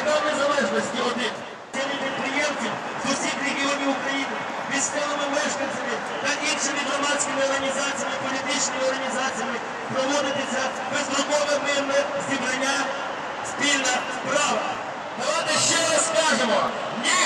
Майдан Незалежності один. Це від підприємців з усіх регіонів України, місцевими мешканцями та іншими громадськими організаціями, політичними організаціями проводитися безстрокове мирне зібрання спільна справа. Давайте ще раз скажемо. Ні!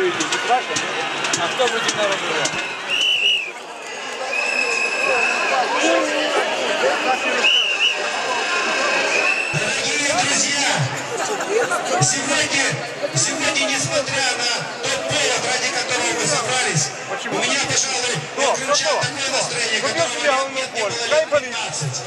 Народа идет, не страшно? А кто народа идет? Дорогие друзья, сегодня, сегодня, несмотря на тот повод, ради которого мы собрались, у меня, пожалуй, Кто? такое настроение, Кто которого нет, нет, не было лет болеть. 15.